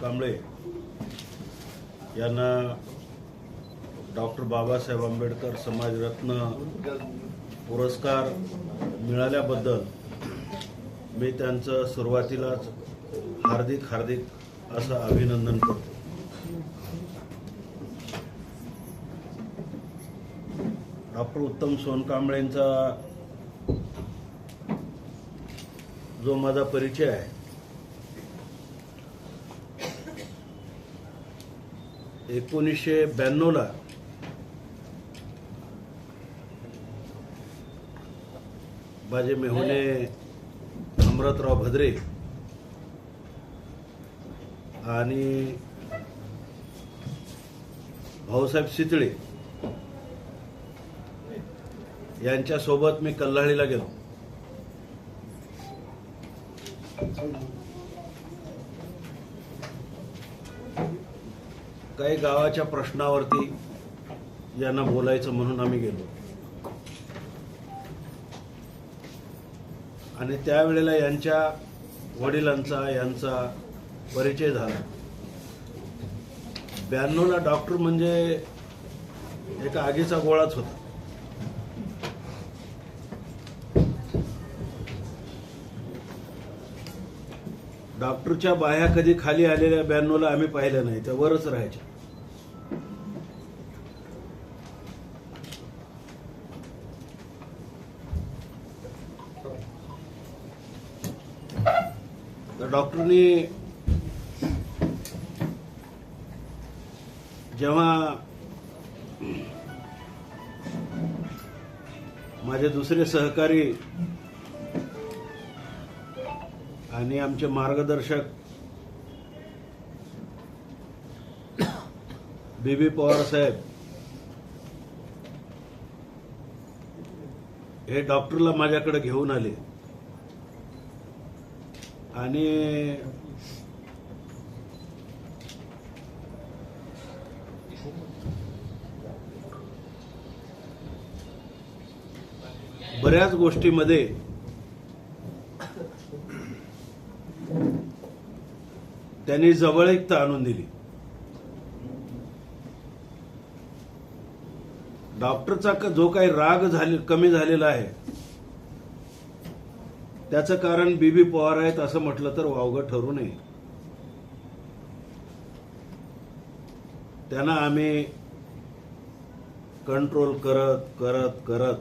कांबळे यांना डॉक्टर बाबासाहेब आंबेडकर समाजरत्न पुरस्कार मिळाल्याबद्दल मी त्यांचं सुरुवातीलाच हार्दिक हार्दिक असं अभिनंदन करतो. डॉक्टर उत्तम सोनकांबळेंचा जो माझा परिचय आहे एकोणीसशे ब्याण्णवला बाजे मेहुणे अमृतराव भद्रे आणि भाऊसाहेब सितळे यांच्यासोबत मी कल्हाळीला गेलो. काही गावाच्या प्रश्नावरती यांना बोलायचं म्हणून आम्ही गेलो. आणि त्यावेळेला यांच्या वडिलांचा यांचा परिचय झाला. ब्याण्णवला डॉक्टर म्हणजे एक आगीचा गोळाच होता. डॉक्टरच्या बाह्या कधी खाली आलेल्या ब्याण्णवला आम्ही पाहिल्या नाही त्या वरच राहायच्या. तर डॉक्टरनी जेव्हा माझे दुसरे सहकारी आणि आमचे मार्गदर्शक बीबी पवार साहेब हे डॉक्टरला माझ्याकडे घेऊन आले. आणि बऱ्याच गोष्टीमध्ये त्यांनी जवळ एकता आणून दिली. डॉक्टरचा जो काही राग झाले कमी झालेला आहे त्याचं कारण बीबी पवार आहेत असं म्हटलं तर वावगं ठरू नये. त्यांना आम्ही कंट्रोल करत करत करत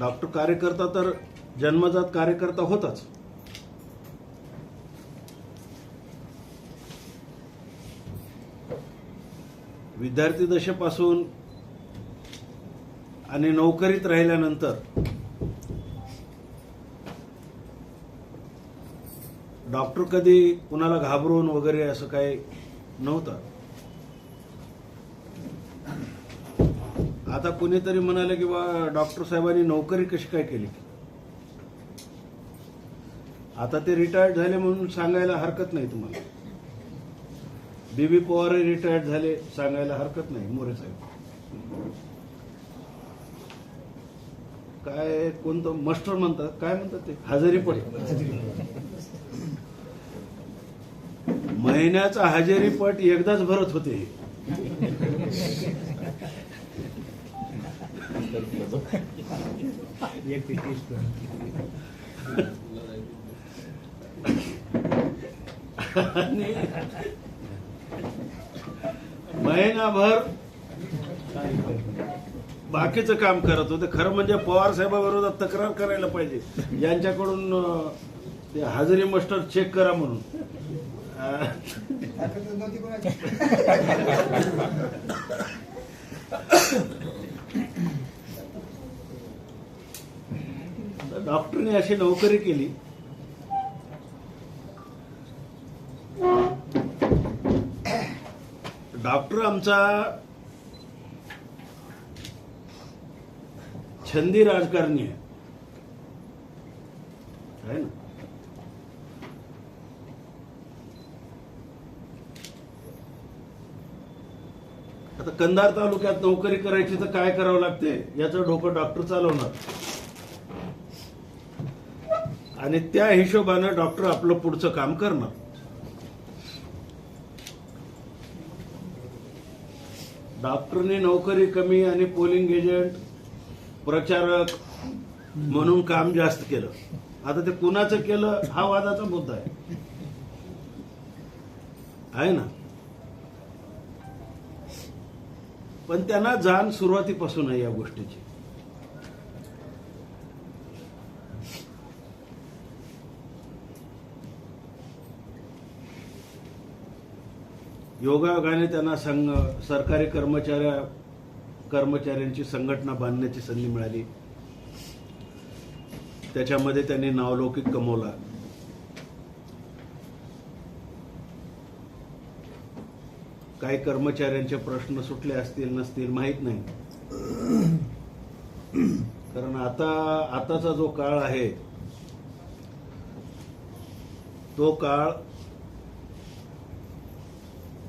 डॉक्टर कार्यकर्ता तर जन्मजात कार्यकर्ता होताच. विद्यार्थी दशेपासून आणि नोकरीत राहिल्यानंतर डॉक्टर कधी कुणाला घाबरून वगैरे असं काही नव्हतं. आता कुणीतरी म्हणाले की बा डॉक्टर साहेबांनी नोकरी कशी काय केली? आता ते रिटायर्ड झाले म्हणून सांगायला हरकत नाही तुम्हाला. बीबी पवार रिटायर्ड झाले सांगायला हरकत नाही मोरे साहेब. काय कोणतं मस्टर म्हणतात काय म्हणतात ते? हजेरी पट. महिन्याचा हजेरी पट एकदाच भरत होते. महिनाभर बाकीचं काम करत होते. खरं म्हणजे पवार साहेबाविरोधात तक्रार करायला पाहिजे. यांच्याकडून ते हाजरी मास्टर चेक करा म्हणून. डॉक्टरने अशी नोकरी केली. डॉक्टर आमचा छंदी राजकारणी आहे. ना? आता कंधार तालुक्यात नोकरी करायची तर काय करावं लागते? याचं डोकं डॉक्टर चालवणार. आणि त्या हिशोबानं डॉक्टर आपलं पुढचं काम करणार. डॉक्टरने नोकरी कमी आणि पोलिंग एजंट प्रचारक म्हणून काम जास्त केलं. आता ते कुणाचं केलं हा वादाचा मुद्दा आहे. आहे ना? पण त्यांना जाण सुरुवातीपासून आहे या गोष्टीची. योगायोगाने त्यांना संघ सरकारी कर्मचाऱ्या कर्मचाऱ्यांची संघटना बांधण्याची संधी मिळाली. त्याच्यामध्ये त्यांनी नावलौकिक कमवला. काही कर्मचाऱ्यांचे प्रश्न सुटले असतील नसतील माहीत नाही. कारण आता आताचा जो काळ आहे तो काळ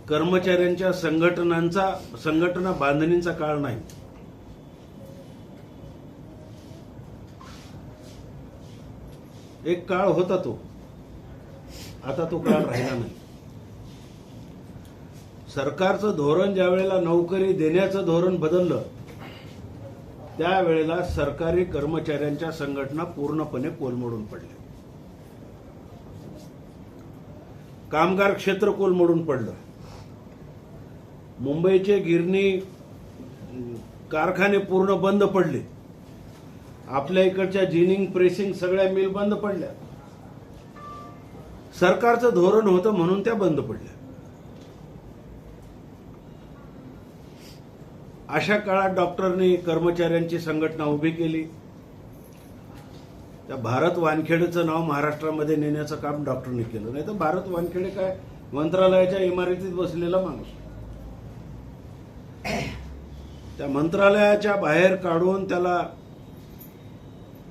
कर्मचाऱ्यांच्या संघटनांचा संघटना बांधणीचा काळ नाही. एक काळ होता तो. आता तो काळ राहिला नाही. सरकारचं धोरण ज्या वेळेला नोकरी देण्याचं धोरण बदललं त्यावेळेला सरकारी कर्मचाऱ्यांच्या संघटना पूर्णपणे कोलमडून पडल्या. कामगार क्षेत्र कोलमडून पडलं. मुंबईचे गिरणी कारखाने पूर्ण बंद पडले. आपल्या इकडच्या जिनिंग प्रेसिंग सगळ्या मिल बंद पडल्या. सरकारचं धोरण होतं म्हणून त्या बंद पडल्या. अशा काळात डॉक्टरनी कर्मचाऱ्यांची संघटना उभी केली. त्या भारत वानखेडेचं नाव महाराष्ट्रामध्ये नेण्याचं काम डॉक्टरनी केलं. नाही तर भारत वानखेडे काय मंत्रालयाच्या इमारतीत बसलेला माणूस. त्या मंत्रालयाच्या बाहेर काढून त्याला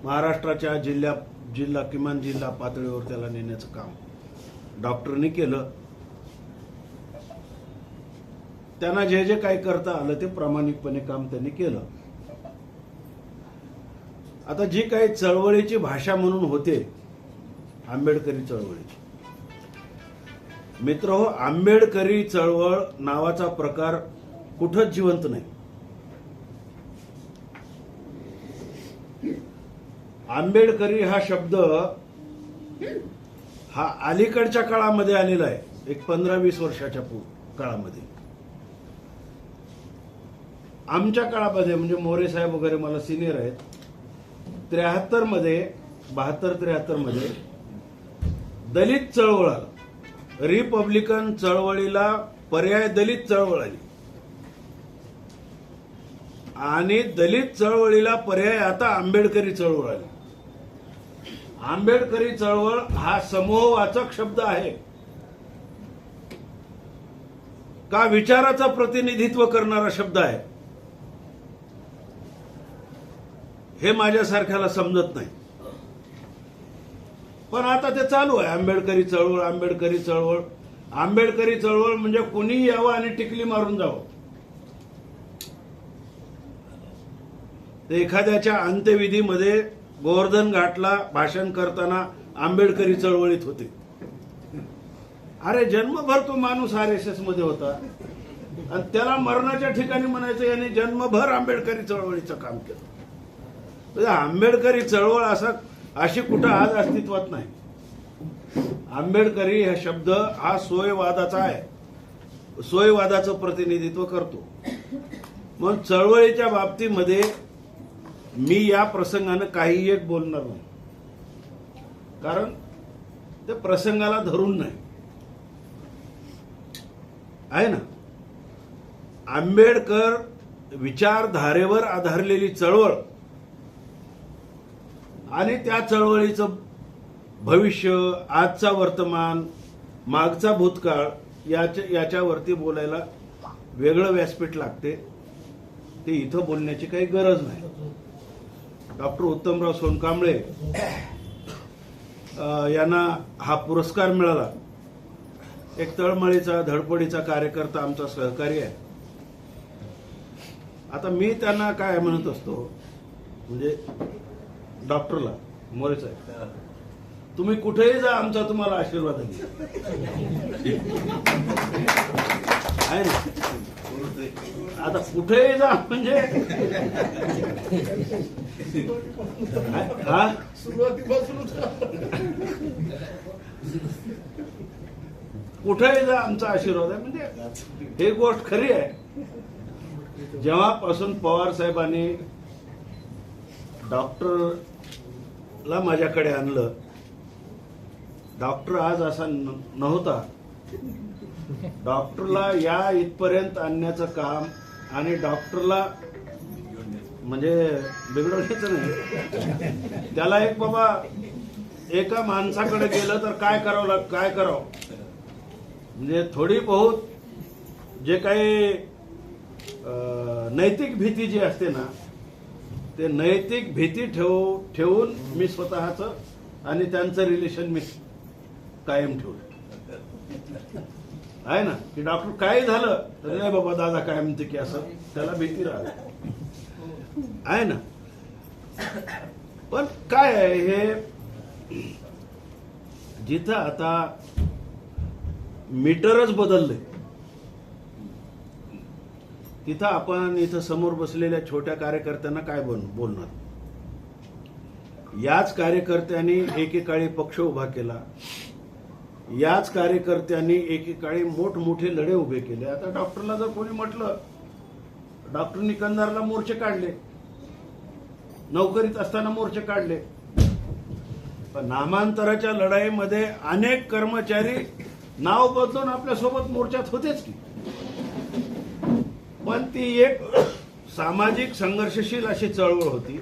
महाराष्ट्राच्या जिल्ह्या जिल्हा किमान जिल्हा पातळीवर त्याला नेण्याचं काम डॉक्टरनी केलं. त्यांना जे जे काही करता आलं ते प्रामाणिकपणे काम त्यांनी केलं. आता जी काही चळवळीची भाषा म्हणून होते आंबेडकरी चळवळीची. मित्र हो आंबेडकरी चळवळ नावाचा प्रकार कुठंच जिवंत नाही. आंबेडकरी हा शब्द हा अलीकडच्या काळामध्ये आलेला आहे एक पंधरा वीस वर्षाच्या काळामध्ये. आमच्या काळामध्ये म्हणजे मोरे साहेब वगैरे मला सिनियर आहेत त्र्याहत्तरमध्ये बहात्तर त्र्याहत्तरमध्ये दलित चळवळ आला. रिपब्लिकन चळवळीला पर्याय दलित चळवळ आली. आणि दलित चळवळीला पर्याय आता आंबेडकरी चळवळ आली. आंबेडकरी चळवळ हा समूहवाचक शब्द आहे. का विचाराचं प्रतिनिधित्व करणारा शब्द आहे? हे माझ्यासारख्याला समजत नाही. पण आता ते चालू आहे. आंबेडकरी चळवळ आंबेडकरी चळवळ. आंबेडकरी चळवळ म्हणजे कुणीही यावं आणि टिकली मारून जावं. ते एखाद्याच्या अंत्यविधीमध्ये गोवर्धन घाटला भाषण करताना आंबेडकरी चळवळीत होते. अरे जन्मभर तो माणूस आर एस एसमध्ये होता. आणि त्याला मरणाच्या ठिकाणी म्हणायचं याने जन्मभर आंबेडकरी चळवळीचं काम केलं. म्हणजे आंबेडकरी चळवळ असा अशी कुठं आज अस्तित्वात नाही. आंबेडकरी हा शब्द हा सोयवादाचा आहे. सोयवादाचं प्रतिनिधित्व करतो. मग चळवळीच्या बाबतीमध्ये मी या प्रसंगानं काही एक बोलणार नाही. कारण ते प्रसंगाला धरून नाही. आहे ना? आंबेडकर विचारधारेवर आधारलेली चळवळ आणि त्या चळवळीचं भविष्य आजचा वर्तमान मागचा भूतकाळ याच्या याच्यावरती बोलायला वेगळं व्यासपीठ लागते. ते इथं बोलण्याची काही गरज नाही. डॉक्टर उत्तमराव सोनकांबळे यांना हा पुरस्कार मिळाला. एक तळमळीचा धडपडीचा कार्यकर्ता आमचा सहकारी आहे. आता मी त्यांना काय म्हणत असतो म्हणजे डॉक्टरला मोरे साहेब तुम्ही कुठेही जा आमचा तुम्हाला आशीर्वाद आहे. आहे ना? आता कुठेही जा म्हणजे? हा? कुठेही जा आमचा आशीर्वाद आहे? म्हणजे हे गोष्ट खरी आहे. जेव्हापासून पवार साहेबांनी डॉक्टरला माझ्याकडे आणलं डॉक्टर आज असा नव्हता. डॉक्टरला या इथपर्यंत आणण्याचं काम आणि डॉक्टरला म्हणजे बिघडवण्याचं नाही. त्याला एक बाबा एका माणसाकडे गेलं तर काय करावं लाग काय करावं? म्हणजे थोडी बहुत जे काही नैतिक भीती जी असते ना ते नैतिक भीती ठेव ठेवून मी स्वतःचं आणि त्यांचं रिलेशन मी कायम ठेवलं. आहे ना? की डॉक्टर काय झालं तर नाही बाबा दादा काय म्हणते की असं? त्याला भीती राहते. आहे ना? पण काय आहे हे जिथं आता मीटरच बदललंय तिथं आपण इथं समोर बसलेल्या छोट्या कार्यकर्त्यांना काय बोल बोलणार? याच कार्यकर्त्यांनी एकेकाळी पक्ष उभा केला. याच कार्यकर्त्यांनी एकेकाळी मोठमोठे लढे उभे केले. आता डॉक्टरला जर कोणी म्हटलं डॉक्टरनी कंधारला मोर्चे काढले. नोकरीत असताना मोर्चे काढले. पण नामांतराच्या लढाईमध्ये अनेक कर्मचारी नाव बदलून आपल्यासोबत मोर्चात होतेच की. पण ती एक सामाजिक संघर्षशील अशी चळवळ होती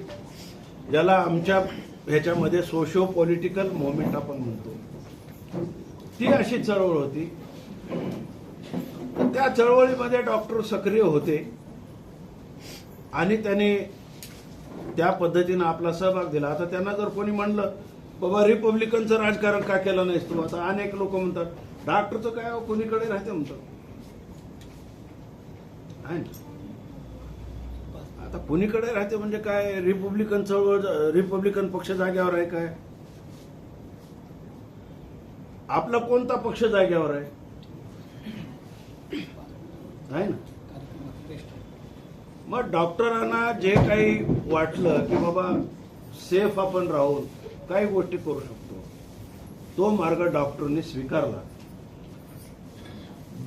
ज्याला आमच्या ह्याच्यामध्ये सोशो पॉलिटिकल मुवमेंट आपण म्हणतो. ती अशी चळवळ होती. त्या चळवळीमध्ये डॉक्टर सक्रिय होते. आणि त्याने त्या पद्धतीनं आपला सहभाग दिला. आता त्यांना जर कोणी म्हणलं बाबा रिपब्लिकनचं राजकारण का केलं नाहीस तू? आता अनेक लोक म्हणतात डॉक्टरचं काय हो, कोणीकडे राहते? म्हणतात. आता कुणीकडे राहते म्हणजे काय? रिपब्लिकन चळवळ रिपब्लिकन पक्ष जाग्यावर आहे काय? आपला कोणता पक्ष जाग्यावर आहे? ना? मग डॉक्टरांना जे काही वाटलं की बाबा सेफ आपण राहून काही गोष्टी करू शकतो. तो मार्ग डॉक्टरने स्वीकारला.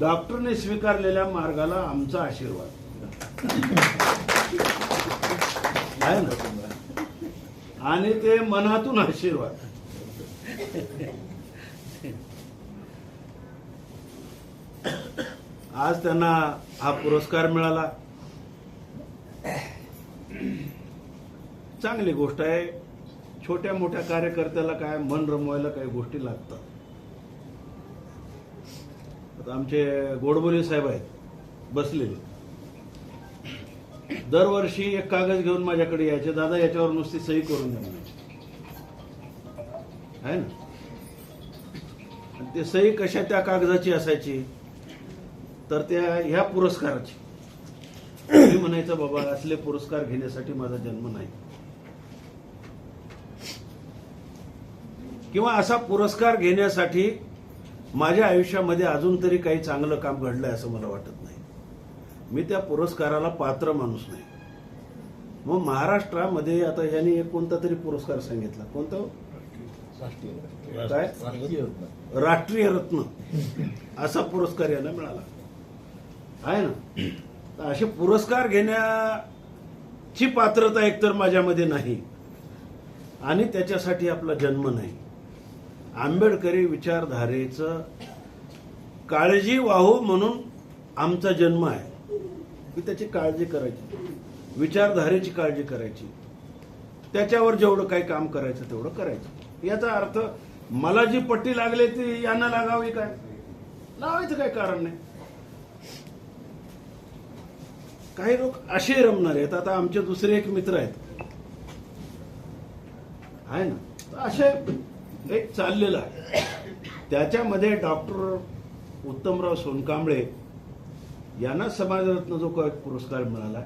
डॉक्टरने स्वीकारलेल्या मार्गाला आमचा आशीर्वाद. आहे ना? आणि ते मनातून आशीर्वाद. आज त्यांना हा पुरस्कार मिळाला. चांगली गोष्ट आहे. छोट्या मोठ्या कार्यकर्त्याला काय मन रमवायला काही गोष्टी लागतात. आता आमचे गोडबोले साहेब आहेत बसलेले. दरवर्षी एक कागद घेऊन माझ्याकडे यायचे. दादा याच्यावर नुसती सही करून द्या आहे ना? ते सही कशा त्या कागदाची असायची? तर त्या ह्या पुरस्काराची. मी म्हणायचं बाबा असले पुरस्कार घेण्यासाठी माझा जन्म नाही. किंवा असा पुरस्कार घेण्यासाठी माझ्या आयुष्यामध्ये अजून तरी काही चांगलं काम घडलंय असं मला वाटत नाही. मी त्या पुरस्काराला पात्र माणूस नाही. मग महाराष्ट्रामध्ये आता यांनी एक कोणता तरी पुरस्कार सांगितला. कोणता? काय? राष्ट्रीय रत्न. असा पुरस्कार यांना मिळाला. आहे ना? तर असे पुरस्कार घेण्याची पात्रता एकतर माझ्यामध्ये नाही. आणि त्याच्यासाठी आपला जन्म नाही. आंबेडकरी विचारधारेचं काळजी वाहू म्हणून आमचा जन्म आहे. की त्याची काळजी करायची. विचारधारेची काळजी करायची. त्याच्यावर जेवढं काही काम करायचं तेवढं करायचं. याचा अर्थ मला जी पट्टी लागली ती यांना लागावी काय? लावायचं काही कारण नाही. काही लोक असे रमणार आहेत. आता आमचे दुसरे एक मित्र आहेत. आहे ना? तर असे एक चाललेलं आहे. त्याच्यामध्ये डॉक्टर उत्तमराव सोनकांबळे यांना समाजरत्न जो काही पुरस्कार मिळाला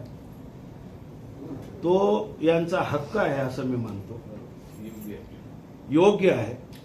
तो यांचा हक्क आहे असं मी मानतो. योग्य आहे.